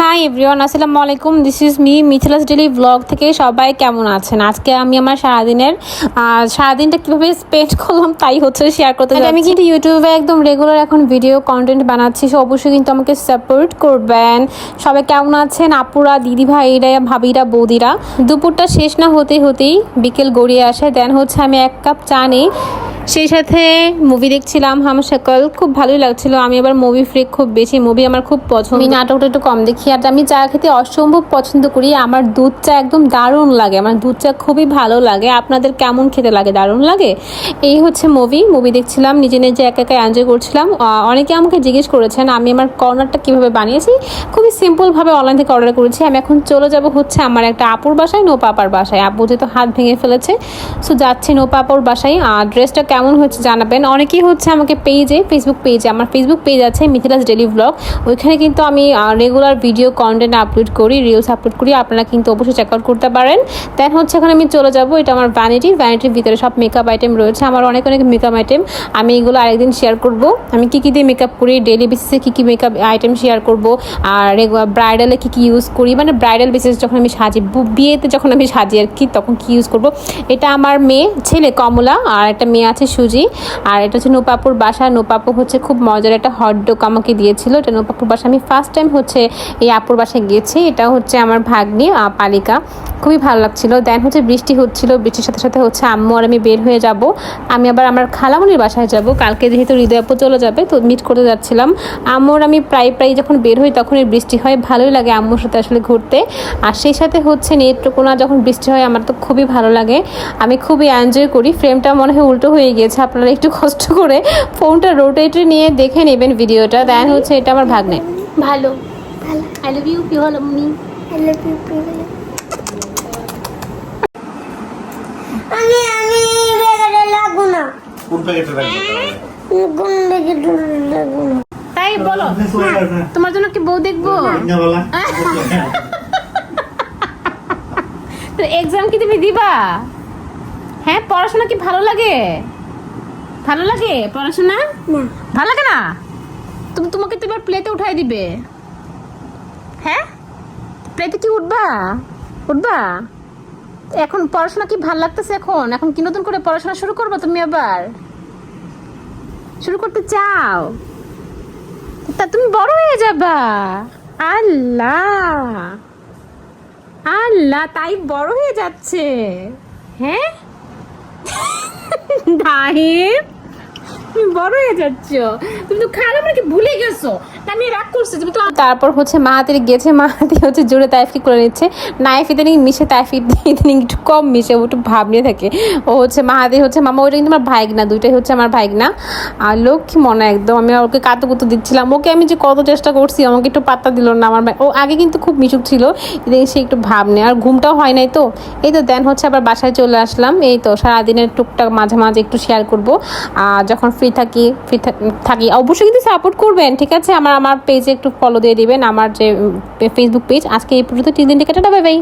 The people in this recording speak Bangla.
হাই এভরিওয়ান আসসালামু আলাইকুম। This is me Mithila's daily blog থেকে সবাই কেমন আছেন? আজকে আমি আমার সারাদিনের সারাদিনটা কীভাবে স্পেন্ড করলাম তাই হচ্ছে শেয়ার করতে যাচ্ছি। আমি কিন্তু ইউটিউবে একদম রেগুলার এখন ভিডিও কন্টেন্ট বানাচ্ছি সো অবশ্যই কিন্তু আমাকে সাপোর্ট করবেন। সবাই কেমন আছেন? আপুরা দিদি ভাইরা ভাবিরা বৌদিরা? দুপুরটা শেষ না হতে হতেই বিকেল গড়িয়ে আসে। দেন হচ্ছে আমি এক কাপ চা নিই। সেই সাথে মুভি দেখছিলাম হাম সকল খুব ভালোই লাগছিল। আমি আবার মুভি ফ্রিক খুব বেশি। মুভি আমার খুব পছন্দ। নাটকটা একটু কম দেখি। আর আমি চা খেতে অসম্ভব পছন্দ করি। আমার দুধ চা একদম দারুণ লাগে। আমার দুধ চা খুবই ভালো লাগে। আপনাদের কেমন খেতে লাগে? দারুণ লাগে? এই হচ্ছে মুভি। মুভি দেখছিলাম, নিজে নিজে একা একা এনজয় করছিলাম। অনেকে আমাকে জিজ্ঞেস করেছেন, আমি আমার কর্নারটা কীভাবে বানিয়েছি? খুবই সিম্পলভাবে অনলাইন থেকে অর্ডার করেছি। আমি এখন চলে যাব হচ্ছে আমার একটা আপুর বাসায় নো পাপার বাসায়। আপু যেহেতু হাত ভেঙে ফেলেছে সো যাচ্ছি নো পাপার বাসায়। ড্রেসটা কেমন হয়েছে জানাবেন। অনেকেই হচ্ছে আমাকে পেজে ফেসবুক পেজে আমার ফেসবুক পেজ আছে মিথিলাস ডেলি ব্লগ ওইখানে কিন্তু আমি রেগুলার ভিডিও কন্টেন্ট আপলোড করি রিলস আপলোড করি, আপনারা কিন্তু অবশ্যই চেক আউট করতে পারেন। দেন হচ্ছে এখন আমি চলে যাব, এটা আমার ভ্যানিটি ভ্যানিটির ভিতরে সব মেকআপ আইটেম রয়েছে। আমার অনেক অনেক মেকআপ আইটেম আমি এগুলো আরেকদিন শেয়ার করব। আমি কী কী দিয়ে মেকআপ করি ডেলি বেসিসে কী কী মেকআপ আইটেম শেয়ার করব, আর ব্রাইডালে কী কী ইউজ করি মানে ব্রাইডাল বেসিস যখন আমি সাজি বিয়েতে যখন আমি সাজি আর কি, তখন কী ইউজ করব, এটা আমার মেয়ে, ছেলে কমলা, আর একটা মেয়ে আছে সুজি, আর এটা হচ্ছে নোপাপুর বাসা। নোপাপু হচ্ছে খুব মজার একটা হট ডগ আমাকে দিয়েছিল। এটা নোপাপুর বাসা, আমি ফার্স্ট টাইম হচ্ছে এই আপুর বাসায় গিয়েছি। এটা হচ্ছে আমার ভাগ্নি পালিকা। খুবই ভালো লাগছিল। দেন হচ্ছে বৃষ্টি হচ্ছিল, বৃষ্টির সাথে সাথে হচ্ছে আম্মু আর আমি বের হয়ে যাব। আমি আবার আমার খালামনির বাসায় যাব। কালকে যেহেতু হৃদয় আপু চলে যাবে, তো মিট করতে যাচ্ছিলাম। আম্মুর আমি প্রায় প্রায় যখন বের হই তখনই বৃষ্টি হয়। ভালোই লাগে আম্মুর সাথে আসলে ঘুরতে। আর সেই সাথে হচ্ছে নেত্রকোনা যখন বৃষ্টি হয়, আমার তো খুবই ভালো লাগে। আমি খুবই এনজয় করি। ফ্রেমটা মনে হয় উল্টো হয়ে গিয়েছে। আপনারা একটু কষ্ট করে ফোনটা রোটেটে নিয়ে দেখে নেবেন ভিডিওটা দেন হচ্ছে এটা আমার ভাগ্নে। ভালো। আই লাভ ইউ কি হলো মুনি I love you, baby. আমি আমি বেগারে লাগু না। কোন প্যাকেটে রাখব কোন বেগে লাগু না। তাই বলো। তোমার জন্য কি বউ দেখব? তো এক্সাম কি তুমি দিবা? হ্যাঁ পড়াশোনা কি ভালো লাগে? ভালো লাগে পড়াশোনা? না। ভালো লাগে না? তুমি তোমাকে তো এবার প্লেতে উঠাই দিবে। হ্যাঁ? প্লেতে কি উঠবা? উঠবা? এখন পড়াশোনা কি ভালো লাগতেছে এখন? এখন কি নতুন করে পড়াশোনা শুরু করবে তুমি আবার? শুরু করতে চাও? তা তুমি বড় হয়ে যাবা। আল্লাহ! আল্লাহ, তাই বড় হয়ে যাচ্ছে। হ্যাঁ? গেছো? রাগ করছি তারপর হচ্ছে মা মাহাতির গেছে, মাহাতি হচ্ছে জোরে তাইফি করে নিচ্ছে। নাইফ ইদানিং মিশে, তাইফি ইদানিং একটু কম মিশে, ও একটু ভাব নিয়ে থাকে। ও হচ্ছে মাহাতি হচ্ছে, মামা ওইটা কিন্তু আমার ভাইগনা দুইটাই হচ্ছে আমার ভাইগনা আর লক্ষ্মী মনে একদম, আমি ওকে কাতু কুতু দিচ্ছিলাম। ওকে আমি যে কত চেষ্টা করছি, আমাকে একটু পাত্তা দিল না আমার ও আগে কিন্তু খুব মিশুক ছিল, ইদানিং সে একটু ভাব নেয়। আর ঘুমটাও হয় নাই তো। এই তো দেন হচ্ছে আবার বাসায় চলে আসলাম। এই তো সারাদিনের টুকটাক মাঝে মাঝে একটু শেয়ার করব। আর যখন ফ্রি থাকি ফ্রি থাকি। অবশ্যই কিন্তু সাপোর্ট করবেন, ঠিক আছে? আমার আমার পেজে একটু ফলো দিয়ে দিবেন, আমার যে ফেসবুক পেজ আজকে এই পর্যন্ত। তিন দিন টিকাটা বাই বাই